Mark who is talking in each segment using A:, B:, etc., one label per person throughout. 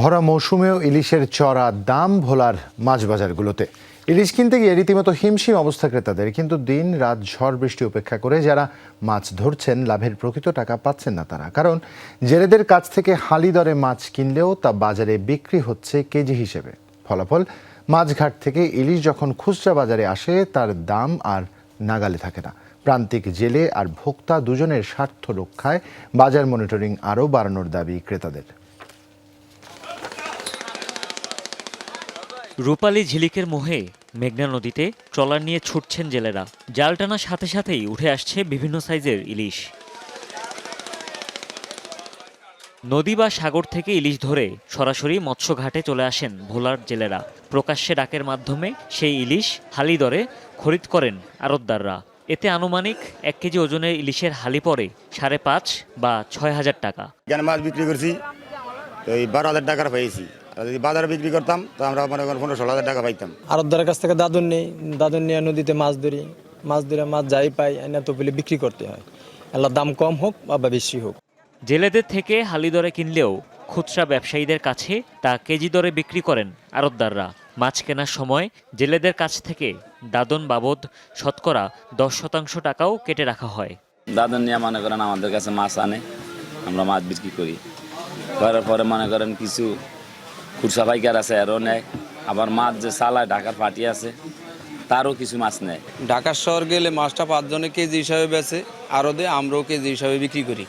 A: ভরা মৌসুমেও ইলিশের চড়া দাম ভোলার মাছ বাজারগুলোতে ইলিশ কিনতে গিয়ে রীতিমতো হিমশিম অবস্থা ক্রেতাদের, কিন্তু দিন রাত ঝড় বৃষ্টি উপেক্ষা করে যারা মাছ ধরছেন, লাভের প্রকৃত টাকা পাচ্ছেন না তারা। কারণ জেলেদের কাছ থেকে হালি দরে মাছ কিনলেও তা বাজারে বিক্রি হচ্ছে কেজি হিসেবে। ফলাফল, মাছঘাট থেকে ইলিশ যখন খুচরা বাজারে আসে, তার দাম আর নাগালে থাকে না। প্রান্তিক জেলে আর ভোক্তা দুজনের স্বার্থ রক্ষায় বাজার মনিটরিং আরও বাড়ানোর দাবি ক্রেতাদের।
B: রূপালী ঝিলিকের মোহে মেঘনা নদীতে ট্রলার নিয়ে ছুটছেন জেলেরা। জাল টানার সাথে সাথেই উঠে আসছে বিভিন্ন সাইজের ইলিশ। নদী বা সাগর থেকে ইলিশ ধরে সরাসরি মৎস্যঘাটে চলে আসেন ভোলার জেলেরা। প্রকাশ্যে ডাকের মাধ্যমে সেই ইলিশ হালি দরে খরিদ করেন আড়তদাররা। এতে আনুমানিক এক কেজি ওজনের ইলিশের হালি পড়ে সাড়ে পাঁচ বা ছয় হাজার টাকা।
C: মাছ বিক্রি করছি বারো হাজার টাকার পেয়েছি যদি বাজারে বিক্রি করতাম তো আমরা মনে করেন পনেরো ষোলো হাজার টাকা পাইতাম।
D: আরবদারের কাছ থেকে দাদন নেই দাদন নিয়ে নদীতে মাছ ধরি মাছ ধরে মাছ যাই পাই এনে তো বলে বিক্রি করতে হয়। এলার দাম কম হোক বা বেশি হোক।
B: জেলেদের থেকে হালি দরে কিনলেও খুচরা ব্যবসায়ীদের কাছে তা কেজি দরে বিক্রি করেন আড়তদাররা মাছ কেনার সময় জেলেদের কাছ থেকে দাদন বাবদ শতকরা দশ শতাংশ টাকাও কেটে রাখা হয়।
E: দাদন নিয়ে মনে করেন আমাদের কাছে মাছ আনে আমরা মাছ বিক্রি করি। করার পরে মনে করেন কিছু খুরসা পাইকার আছে আরও নেয় আবার মাছ যে চালায় ঢাকার পাটি আছে তারও কিছু মাছ নেয়
F: ঢাকা শহর গেলে মাছটা পাঁচজনে কেজি হিসাবে বেচে আরও দিয়ে আমরাও কেজি হিসাবে বিক্রি করি।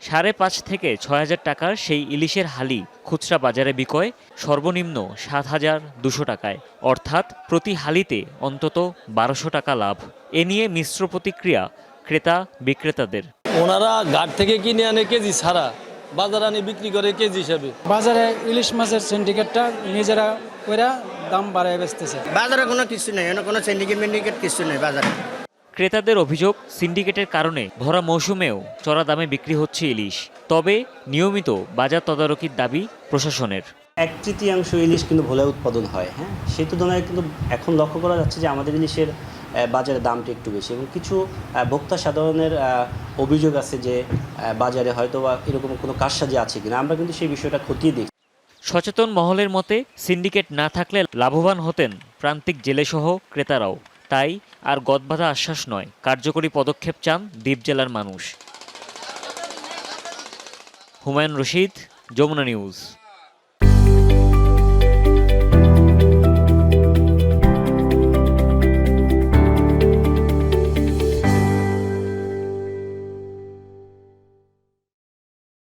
B: সাড়ে পাঁচ থেকে ছয় হাজার টাকার সেই ইলিশের হালি খুচরা বাজারে বিকয় সর্বনিম্ন সাত হাজার দুশো টাকায়। অর্থাৎ প্রতি হালিতে অন্তত বারোশো টাকা লাভ। এ নিয়ে মিশ্র প্রতিক্রিয়া ক্রেতা বিক্রেতাদের।
D: ওনারা ঘাট থেকে কিনে আনে কেজি ছাড়া। বাজার আনি বিক্রি করে কেজি হিসাবে।
G: বাজারে ইলিশ মাছের সিন্ডিকেটটা নিজেরা কইরা দাম বাড়ায় বেচতেছে।
H: বাজারে কোনো কিছু নেই এনে কোনো সিন্ডিকেট মিন্ডিকেট কিছু নেই বাজারে।
B: ক্রেতাদের অভিযোগ সিন্ডিকেটের কারণে ভরা মৌসুমেও চড়া দামে বিক্রি হচ্ছে ইলিশ। তবে নিয়মিত বাজার তদারকির দাবি প্রশাসনের।
I: এক তৃতীয়াংশ ইলিশ কিন্তু ভোলে উৎপাদন হয় হ্যাঁ? সেই তুলনায় কিন্তু এখন লক্ষ্য করা যাচ্ছে যে আমাদের ইলিশের বাজারে দামটা একটু বেশি এবং কিছু ভোক্তা সাধারণের অভিযোগ আছে যে বাজারে হয়তো বা এরকম কোনো কারসাজি আছে কিনা। আমরা কিন্তু সেই বিষয়টা খতিয়ে দেখি
B: সচেতন মহলের মতে, সিন্ডিকেট না থাকলে লাভবান হতেন প্রান্তিক জেলেসহ ক্রেতারাও। তাই আর গদবাধা আশ্বাস নয়, কার্যকরী পদক্ষেপ চান দ্বীপ জেলার মানুষ। হুমায়ুন রশিদ, যমুনা নিউজ।